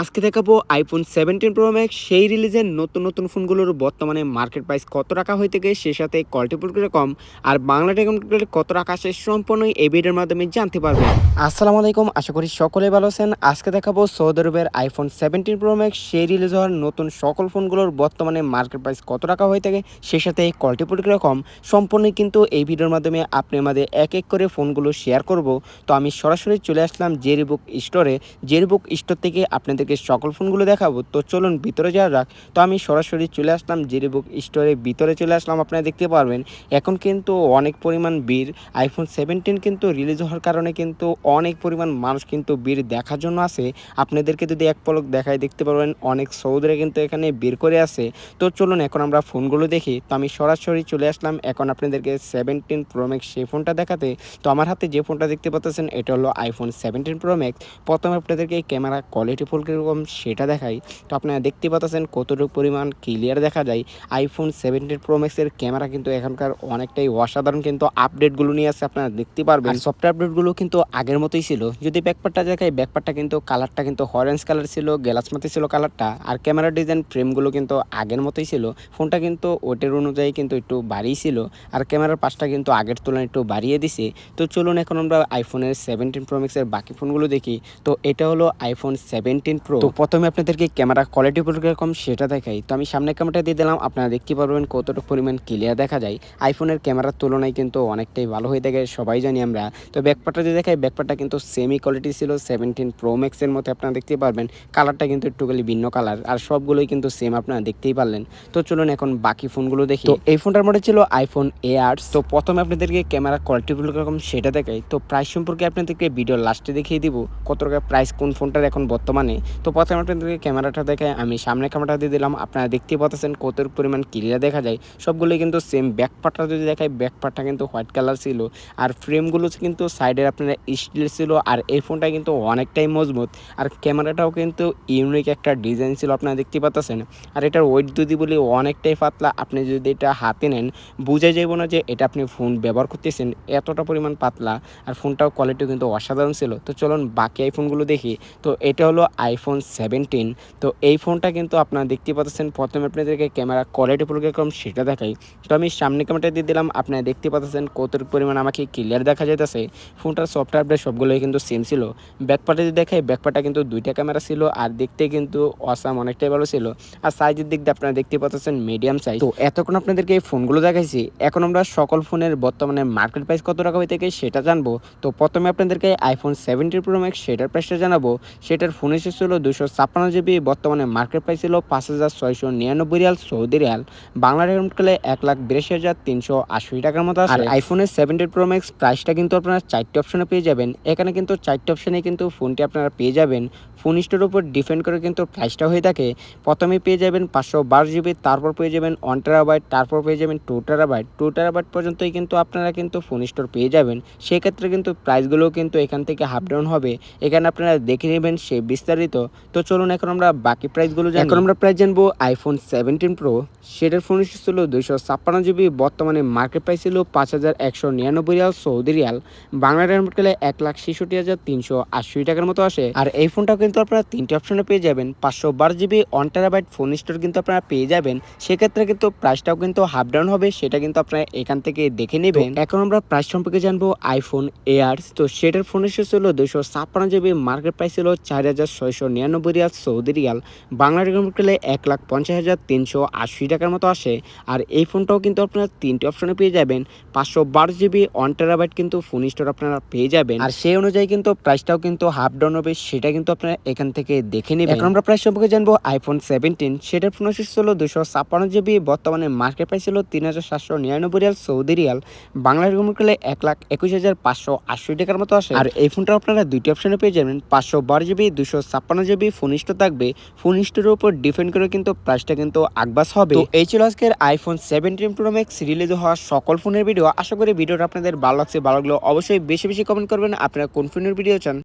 আজকে দেখাবো iPhone seventeen pro max সেই রিলিজের নতুন নতুন ফোনগুলোর বর্তমানে মার্কেট প্রাইস কত টাকা হয়ে থেকে, সে সাথে কোয়ালিটি পুরো কম। আর বাংলা টেকনোলজি কত টাকা আসে সম্পূর্ণই এই ভিডিওর মাধ্যমে জানতে পারবেন আসসালামু আলাইকুম, আশা করি সকলে ভালো আছেন। আজকে দেখাবো সৌদি আরবের আইফোন সেভেন্টিন প্রো ম্যাক্স সেই রিলিজ হওয়ার নতুন সকল ফোনগুলোর বর্তমানে মার্কেট প্রাইস কত টাকা হয়ে থাকে, সে সাথে কোয়ালিটি পুরো কম। সম্পূর্ণই কিন্তু এই ভিডিওর মাধ্যমে আপনি আমাদের এক এক করে ফোনগুলো শেয়ার করব। তো আমি সরাসরি চলে আসলাম জেরিবুক স্টোরে জেরিবুক স্টোর থেকে আপনাদেরকে সকল ফোনগুলো দেখাবো। তো চলুন ভিতরে যাওয়া যাক। তো আমি সরাসরি চলে আসলাম জিরি বুক স্টোরে। ভিতরে চলে আসলাম, আপনারা দেখতে পারবেন। এখন কিন্তু অনেক পরিমাণ বীর আইফোন সেভেন্টিন কিন্তু রিলিজ হওয়ার কারণে কিন্তু অনেক পরিমাণ মানুষ কিন্তু বীর দেখার জন্য আসে। আপনাদেরকে যদি এক পলক দেখায়, দেখতে পারবেন অনেক সৌদরে কিন্তু এখানে বের করে আসে। তো চলুন এখন আমরা ফোনগুলো দেখি। তো আমি সরাসরি চলে আসলাম। এখন আপনাদেরকে সেভেন্টিন প্রোম্যাক্স সেই ফোনটা দেখাতে। তো আমার হাতে যে ফোনটা দেখতে পাচ্ছেন, এটা হলো আইফোন সেভেন্টিন প্রোম্যাক্স প্রথমে আপনাদেরকে ক্যামেরা কোয়ালিটি ফুল কীরকম সেটা দেখাই। তো আপনারা দেখতে পাচ্ছেন কতটুকু পরিমাণ ক্লিয়ার দেখা যায়। আইফোন সেভেন্টিন প্রোম্যাক্সের ক্যামেরা কিন্তু এখনকার অনেকটাই অসাধারণ কিন্তু আপডেটগুলো নিয়ে আসছে আপনারা দেখতে পারবেন। সফটওয়্যার আপডেটগুলো কিন্তু আগের মতোই ছিল। যদি ব্যাকপারটা দেখাই ব্যাকপারটা কিন্তু কালারটা কিন্তু অরেঞ্জ কালার ছিল গ্লাস মতো ছিল কালারটা আর ক্যামেরা ডিজাইন ফ্রেমগুলো কিন্তু আগের মতোই ছিল। ফোনটা কিন্তু ওটের অনুযায়ী কিন্তু একটু বাড়িয়ে ছিল। আর ক্যামেরার পাশটা কিন্তু আগের তুলনায় একটু বাড়িয়ে দিছে। তো চলুন এখন আমরা আইফোনের সেভেন্টিন প্রো ম্যাক্সের বাকি ফোনগুলো দেখি। তো এটা হলো আইফোন সেভেন্টিন প্রো তো প্রথমে আপনাদেরকে ক্যামেরা কোয়ালিটি কীরকম সেটা দেখাই। তো আমি সামনে ক্যামেরাটা দিয়ে দিলাম আপনারা দেখতে পারবেন কতটুকু পরিমাণ ক্লিয়ার দেখা যায়। আইফোনের ক্যামেরার তুলনায় কিন্তু অনেকটাই ভালো হয়ে থাকে সবাই জানি আমরা। তো ব্যাকপারটা যদি দেখাই ব্যাকপারটা কিন্তু সেমি কোয়ালিটি ছিল সেভেন্টিন প্রো ম্যাক্সের মধ্যে আপনারা দেখতে পারবেন। কালারটা কিন্তু একটুখালি ভিন্ন কালার আর সবগুলোই কিন্তু সেম আপনারা দেখতেই পারলেন। তো চলুন এখন বাকি ফোনগুলো দেখি। তো এই ফোনটার মধ্যে ছিল আইফোন এ আর্টস তো প্রথমে আপনাদেরকে ক্যামেরা কোয়ালিটিগুলো কীরকম সেটা দেখাই। তো প্রাইস সম্পর্কে আপনাদেরকে ভিডিও লাস্টে দেখিয়ে দিব কত টাকা প্রাইস কোন ফোনটার এখন বর্তমানে। তো প্রথমে আপনাদেরকে ক্যামেরাটা দেখে আমি সামনে ক্যামেরাটা দিয়ে দিলাম। আপনারা দেখতেই পাচ্ছেন কত পরিমাণ ক্লিয়ার দেখা যায়। সবগুলোই কিন্তু সেম ব্যাক পার্টটা যদি দেখাই ব্যাক পার্টটা কিন্তু হোয়াইট কালার ছিল। আর ফ্রেমগুলো কিন্তু সাইডের আপনারা স্টিল ছিল আর এই ফোনটা কিন্তু অনেকটাই মজবুত। আর ক্যামেরাটাও কিন্তু ইউনিক একটা ডিজাইন ছিল, আপনারা দেখতে পাচ্ছেন। আর এটার ওয়েট যদি বলি অনেকটাই পাতলা। আপনি যদি এটা হাতে নেন, বুঝে যাব না যে এটা আপনি ফোন ব্যবহার করতেছেন এতটা পরিমাণ পাতলা। আর ফোনটাও কোয়ালিটি কিন্তু অসাধারণ ছিল। তো চলুন বাকি আইফোনগুলো দেখি। তো এটা হলো আইফোন সেভেন্টিন তো এই ফোনটা কিন্তু আপনারা দেখতে পাচ্ছেন। প্রথমে আপনাদেরকে ক্যামেরা কোয়ালিটি প্রোগ্রাম সেটা দেখাই। তো আমি সামনে ক্যামেরাটা দিয়ে দিলাম। আপনারা দেখতে পাচ্ছেন কতটুকু পরিমাণ আমাকে ক্লিয়ার দেখা যাইতেছে। ফোনটার সফটওয়্যার আপডেট সবগুলোই কিন্তু সেম ছিল। ব্যাকপার্টে যদি দেখাই ব্যাকপার্টটা কিন্তু দুইটা ক্যামেরা ছিল আর দেখতে কিন্তু অসাম অনেকটাই ভালো ছিল। আর সাইজের দিক দিয়ে আপনারা দেখতে পাচ্ছেন মিডিয়াম সাইজ তো এতক্ষণ আপনাদেরকে এই ফোনগুলো দেখাইছি। এখন আমরা সকল ফোনের বর্তমানে মার্কেট প্রাইস কত টাকা হয়ে থাকে সেটা জানব। তো প্রথমে আপনাদেরকে আইফোন সেভেন্টি প্রো ম্যাক্স সেটার প্রাইসটা জানাব। সেটার ফোন এসেছিল দুশো ছাপ্পান্ন জিবি বর্তমানে মার্কেট প্রাইস ছিল পাঁচ হাজার ছয়শো নিরানব্বই Real Saudi Real. Bangla rate করলে এক লাখ বিরাশি হাজার তিনশো আশি টাকার মতো আর আইফোনের সেভেন্টি প্রো ম্যাক্স প্রাইসটা কিন্তু আপনারা চারটি অপশনে পেয়ে যাবেন। এখানে কিন্তু চারটি অপশনে কিন্তু ফোনটি আপনারা পেয়ে যাবেন। ফোন স্টোরের উপর ডিপেন্ড করে কিন্তু প্রাইসটা হয়ে থাকে। প্রথমে পেয়ে যাবেন পাঁচশো বারো জিবি তারপর পেয়ে যাবেন ওয়ান টেরাবাইট তারপর পেয়ে যাবেন টু টেরাবাইট টু টেরাবাইট পর্যন্তই কিন্তু আপনারা কিন্তু ফোন স্টোর পেয়ে যাবেন। সেক্ষেত্রে কিন্তু প্রাইসগুলোও কিন্তু এখান থেকে হাফ ডাউন হবে। এখানে আপনারা দেখে নেবেন সে বিস্তারিত তো তো চলুন এখন আমরা বাকি প্রাইসগুলো জানি। এখন আমরা প্রাইস জানব আইফোন সেভেন্টিন প্রো সেটার ফোন ছিল দুইশো ছাপ্পান্ন জিবি বর্তমানে মার্কেট প্রাইস ছিল পাঁচ হাজার একশো নিরানব্বই Real Saudi Real. Bangla rate গেলে এক লাখ ছেষট্টি হাজার তিনশো আশি টাকার মতো আসে। আর এই ফোনটাও কিন্তু আপনারা তিনটে অপশনে পেয়ে যাবেন। পাঁচশো বারো GB one terabyte phone store কিন্তু আপনারা পেয়ে যাবেন। সেক্ষেত্রে কিন্তু প্রাইসটাও কিন্তু হাফ ডাউন হবে সেটা কিন্তু আপনারা এখান থেকে দেখে নেবেন। এখন আমরা প্রাইস সম্পর্কে জানব আইফোন এয়ার্স তো সেটার ফোন ছিল দুশো ছাপ্পান্ন জিবি মার্কেট প্রাইস ছিল চার হাজার ছয়শো নিরানব্বই Real Saudi Real. Bangla record গেলে এক লাখ পঞ্চাশ হাজার তিনশো আশি টাকার মতো আসে। আর এই ফোনটাও কিন্তু আপনারা তিনটি অপশনে পেয়ে যাবেন। পাঁচশো বারো জিবি, ওয়ান কিন্তু ফোন স্টোর আপনারা পেয়ে যাবেন। আর সেই অনুযায়ী কিন্তু প্রাইসটাও কিন্তু হাফ ডাউন হবে, সেটা কিন্তু আপনারা এখান থেকে দেখে নেবেন। এখন আমরা প্রাইস সম্পর্কে জানব আইফোন সেভেন্টিন সেটার ফোন ছিল দুশো ছাপ্পান্ন জিবি, বর্তমানে মার্কেট প্রাইস ছিল তিন হাজার সাতশো নিরানব্বই Real Saudi Real. Bangla record গেলে এক লাখ একুশ হাজার পাঁচশো আশি টাকার মতো আসে। আর এই ফোনটা আপনারা দুইটি অপশনে পেয়ে যাবেন, পাঁচশো বারো জিবি দুশো ছাপ্পান্ন জিবি ফোন স্টোর থাকবে ফোন স্টোরের উপর ডিপেন্ড করে কিন্তু প্রাইসটা কিন্তু আগবাস হবে। এই ছিল আজকের iPhone seventeen pro max release হওয়া সকল ফোনের ভিডিও আশা করি ভিডিওটা আপনাদের ভালো লাগছে, ভালো লাগল অবশ্যই বেশি বেশি কমেন্ট করবেন। আপনারা কোন ফোনের ভিডিও চান?